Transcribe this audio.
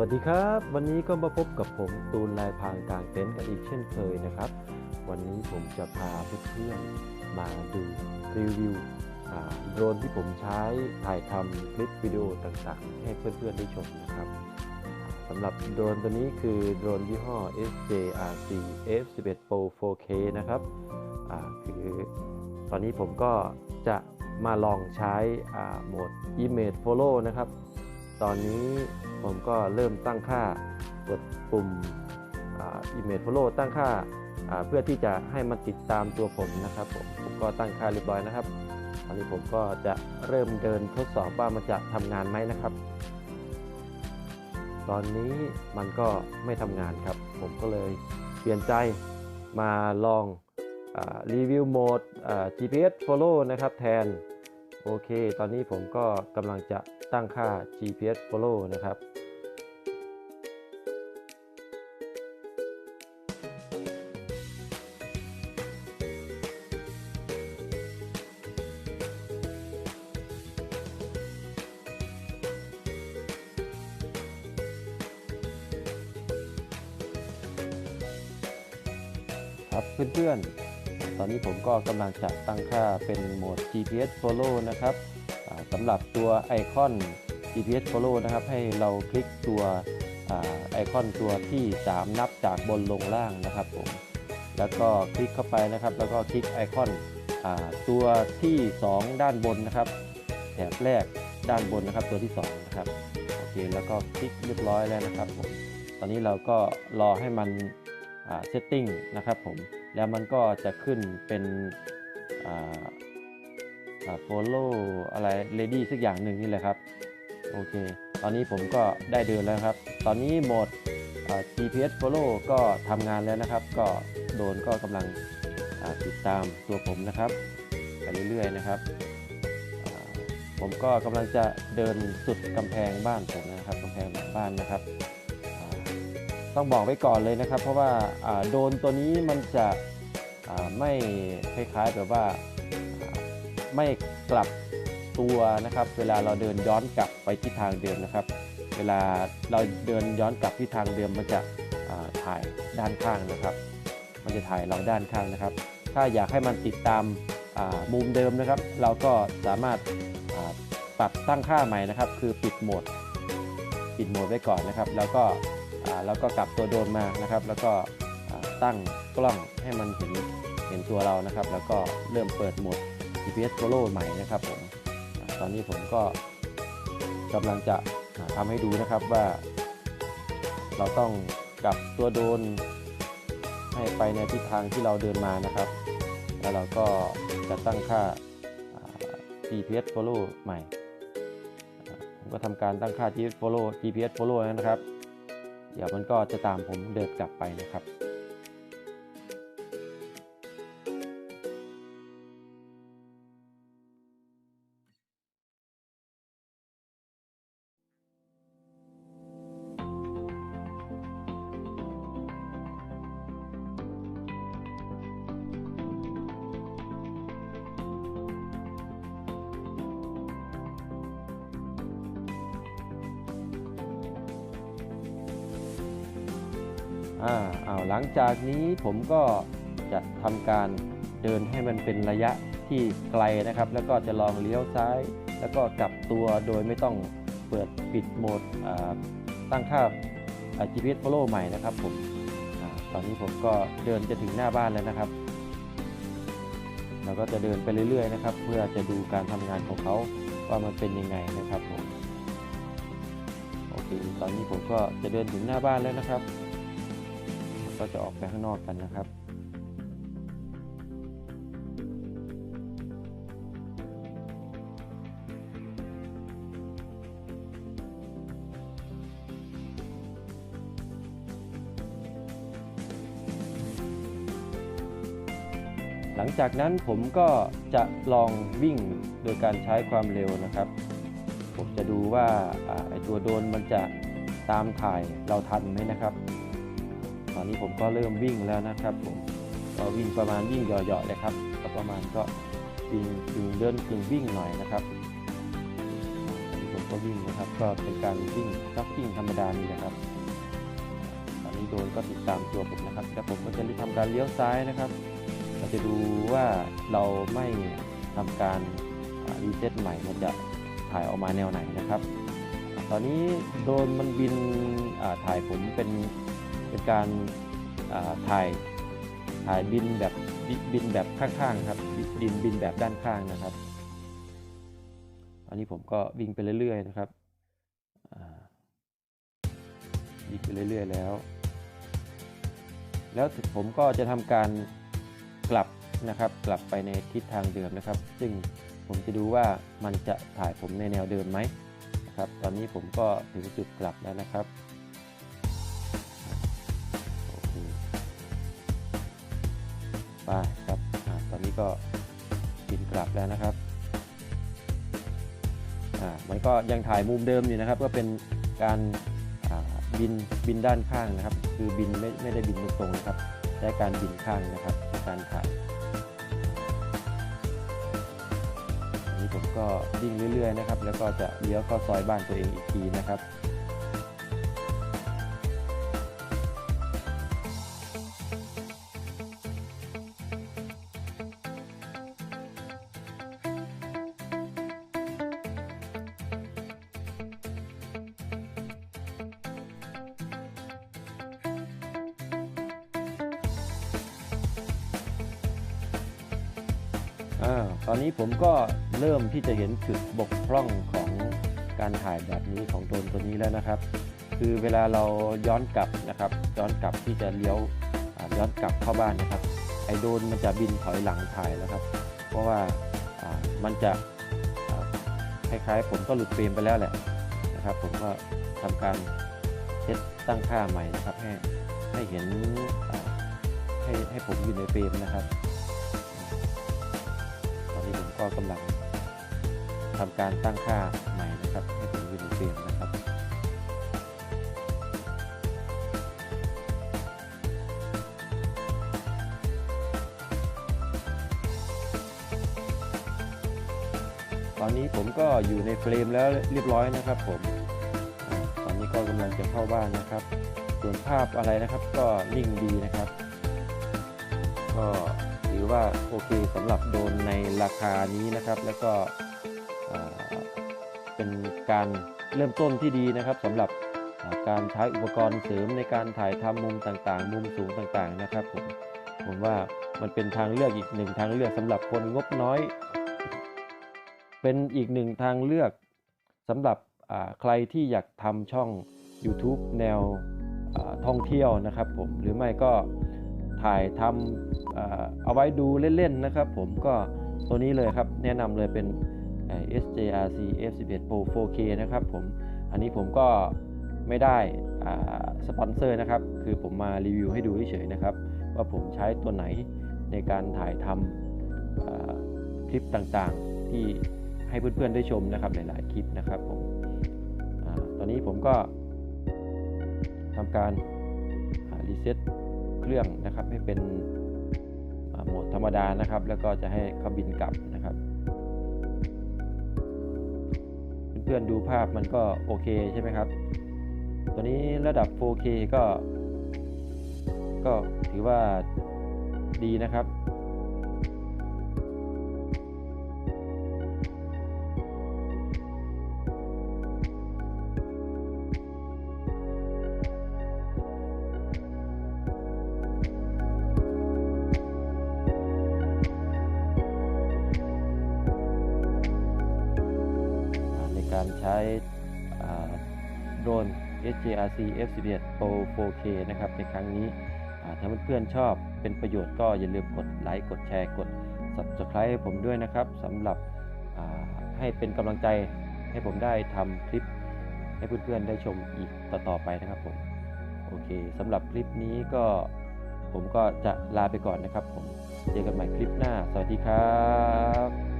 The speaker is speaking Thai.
วัสดีครับ วันนี้ก็มาพบกับผมตูนลายพางกลางเต็นท์กันอีกเช่นเคยนะครับ วันนี้ผมจะพาเพื่อนๆมาดูรีวิวโดรนที่ผมใช้ถ่ายทำคลิปวิดีโอต่างๆ ให้เพื่อนๆได้ชมนะครับสำหรับโดรนตัวนี้คือโดรนยี่ห้อ SJRC F11 Pro 4K นะครับคือตอนนี้ผมก็จะมาลองใช้โหมด Image Follow นะครับ ตอนนี้ผมก็เริ่มตั้งค่ากดปุ่มอ่า Image Follow ตั้งค่าเพื่อที่จะให้มันติดตามตัวผมนะครับผมผมก็ตั้งค่าเรียบร้อยนะครับตอนนี้ผมก็จะเริ่มเดินทดสอบว่ามันจะทำงานไหมนะครับ ตอนนี้มันก็ไม่ทำงานครับ ผมก็เลยเปลี่ยนใจมาลองรีวิวโหมด GPS Follow นะครับแทน โอเค ตอนนี้ผมก็กำลังจะ ตั้งค่า GPS Follow นะครับ ครับเพื่อนๆ ตอนนี้ผมก็กำลังจะตั้งค่าเป็นโหมด GPS Follow นะครับ สำหรับตัวไอคอน GPS Follow นะครับ ให้เราคลิกตัวอไอคอนตัวที่ 3 นับจากบนลงล่างนะครับผมแล้วก็คลิกเข้าไปนะครับ แล้วก็คลิกไอคอนอตัวที่ 2 ด้านบนนะครับแถบแรกด้านบนนะครับ ตัวที่ 2 นะครับโอเคแล้วก็คลิกเรียบร้อยแล้วนะครับผมตอนนี้เราก็รอให้มันเซตติ้งนะครับผมแล้วมันก็จะขึ้นเป็น โฟลโล่อะไร ready สักอย่างหนึ่งนี่แหละครับ โอเค ตอนนี้ผมก็ได้เดินแล้วครับ ตอนนี้โหมด GPS follow ก็ทำงานแล้วนะครับ ก็โดนก็กำลังติดตามตัวผมนะครับไปเรื่อยๆนะครับ ผมก็กำลังจะเดินสุดกำแพงบ้านผมนะครับกำแพงหลังบ้านนะครับ ต้องบอกไว้ก่อนเลยนะครับ เพราะว่าโดนตัวนี้มันจะไม่คล้ายๆแบบว่า ไม่กลับตัวนะครับ เวลาเราเดินย้อนกลับไปที่ทางเดิมนะครับ เวลาเราเดินย้อนกลับที่ทางเดิมมันจะถ่ายด้านข้างนะครับ มันจะถ่ายเราด้านข้างนะครับ ถ้าอยากให้มันติดตามมุมเดิมนะครับ เราก็สามารถปรับตั้งค่าใหม่นะครับ คือปิดโหมดปิดโหมดไว้ก่อนนะครับ แล้วก็แล้วก็กลับตัวโดรนมานะครับ แล้วก็ตั้งกล้องให้มันเห็นเห็นตัวเรานะครับ แล้วก็เริ่มเปิดโหมด GPS Follow ใหม่นะครับผมตอนนี้ผมก็กำลังจะทำให้ดูนะครับว่า เราต้องกลับตัวโดนให้ไปในทิศทางที่เราเดินมานะครับ แล้วเราก็จะตั้งค่า GPS Follow ใหม่ ผมก็ทำการตั้งค่า GPS Follow GPS Follow นะครับ เดี๋ยวมันก็จะตามผมเดินกลับไปนะครับ อ่าเอาหลังจากนี้ผมก็จะทำการเดินให้มันเป็นระยะที่ไกลนะครับ แล้วก็จะลองเลี้ยวซ้าย แล้วก็กลับตัวโดยไม่ต้องเปิดปิดโหมดตั้งค่าอ่า GPS follow ใหม่นะครับผมอตอนนี้ผมก็เดินจะถึงหน้าบ้านแล้วนะครับ เราก็จะเดินไปเรื่อยๆนะครับ เพื่อจะดูการทำงานของเขาว่ามันเป็นยังไงนะครับผมโอเคตอนนี้ผมก็จะเดินถึงหน้าบ้านแล้วนะครับ ก็จะออกไปข้างนอกกันนะครับหลังจากนั้นผมก็จะลองวิ่งโดยการใช้ความเร็วนะครับ ผมจะดูว่าไอตัวโดนมันจะตามถ่ายเราทันไหมนะครับ ตอนนี้ผมก็เริ่มวิ่งแล้วนะครับผมก็วิ่งประมาณวิ่งเหยาะๆเลยครับก็ประมาณก็วิ่งกึ่งเดินกึ่งวิ่งหน่อยนะครับตอนนี้ผมก็วิ่งนะครับ ก็เป็นการวิ่งจ็อกกิ้งธรรมดานี่นะครับ ตอนนี้โดนก็ติดตามตัวผมนะครับแล้วผมก็จะทำการเลี้ยวซ้ายนะครับ เราจะดูว่าเราไม่ทำการรีเซ็ตใหม่มันจะถ่ายออกมาแนวไหนนะครับ ตอนนี้โดนมันบินอ่าถ่ายผมเป็น การถ่ายถ่ายบินแบบบินแบบข้างๆครับบินบินแบบด้านข้างนะครับ อันนี้ผมก็วิ่งไปเรื่อยๆนะครับวิ่งไปเรื่อยๆแล้ว แล้วผมก็จะทำการกลับนะครับ กลับไปในทิศทางเดิมนะครับ ซึ่งผมจะดูว่ามันจะถ่ายผมในแนวเดิมไหมนะครับ ตอนนี้ผมก็ถึงจุดกลับแล้วนะครับ ไปครับอตอนนี้ก็บินกลับแล้วนะครับอ่ามันก็ยังถ่ายมุมเดิมอยู่นะครับ ก็เป็นการบินบินด้านข้างนะครับ คือบินไม่ไม่ได้บินตรงๆนะครับใช้การบินข้างนะครับในการถ่ายอันนี้ผมก็วิ่งเรื่อย ๆ นะครับ แล้วก็จะเลี้ยวเข้าซอยบ้านตัวเองอีกทีนะครับาตอนนี้ผมก็เริ่มที่จะเห็นจุดบกพร่องของการถ่ายแบบนี้ของโดรนตัวนี้แล้วนะครับ คือเวลาเราย้อนกลับนะครับ ย้อนกลับที่จะเลี้ยวย้อนกลับเข้าบ้านนะครับ ไอโดรนมันจะบินถอยหลังถ่ายแล้วครับ เพราะว่ามันจะคล้ายๆ ผมก็หลุดเฟรมไปแล้วแหละนะครับ ผมก็ทำการเซตตั้งค่าใหม่นะครับให้ให้เห็นให้ให้ผมอยู่ในเฟรมนะครับ ก็กำลังทำการตั้งค่าใหม่นะครับ ให้ผมอยู่ในเฟรมนะครับ ตอนนี้ผมก็อยู่ในเฟรมแล้วเรียบร้อยนะครับผม ตอนนี้ก็กำลังจะเข้าบ้านนะครับ ส่วนภาพอะไรนะครับก็นิ่งดีนะครับ ก็ ว่าโอเคสำหรับโดนในราคานี้นะครับ แล้วก็เป็นการเริ่มต้นที่ดีนะครับสำหรับการใช้อุปกรณ์เสริมในการถ่ายทำมุมต่างๆ มุมสูงต่างๆนะครับผมผมว่ามันเป็นทางเลือกอีกหนึ่งทางเลือกสำหรับคนงบน้อย เป็นอีกหนึ่งทางเลือกสำหรับใครที่อยากทำช่อง YouTube แนวท่องเที่ยวนะครับผมหรือไม่ก็ ถ่ายทำเอาไว้ดูเล่นๆนะครับผมก็ตัวนี้เลยครับแนะนำเลยเป็น SJRC F11 Pro 4K นะครับผมอันนี้ผมก็ไม่ได้สปอนเซอร์นะครับ คือผมมารีวิวให้ดูเฉยๆนะครับ ว่าผมใช้ตัวไหนในการถ่ายทำคลิปต่างๆ ที่ให้เพื่อนๆได้ชมนะครับหลายๆคลิปนะครับผมอตอนนี้ผมก็ทำการรีเซ็ต เครื่องนะครับ ให้เป็นโหมดธรรมดานะครับ แล้วก็จะให้เขาบินกลับนะครับ เพื่อนๆดูภาพมันก็โอเคใช่ไหมครับ ตัวนี้ระดับ 4K ก็ ก็ถือว่าดีนะครับ การใช้โดรน SJRC F11 Pro 4K นะครับในครั้งนี้ถ้าเพื่อนๆชอบเป็นประโยชน์ก็อย่าลืมกดไลค์กดแชร์กด Subscribe ให้ผมด้วยนะครับสำหรับให้เป็นกำลังใจให้ผมได้ทำคลิปให้เพื่อนๆได้ชมอีกต่อๆไปนะครับผมโอเคสำหรับคลิปนี้ก็ผมก็จะลาไปก่อนนะครับผม เจอกันใหม่คลิปหน้า สวัสดีครับ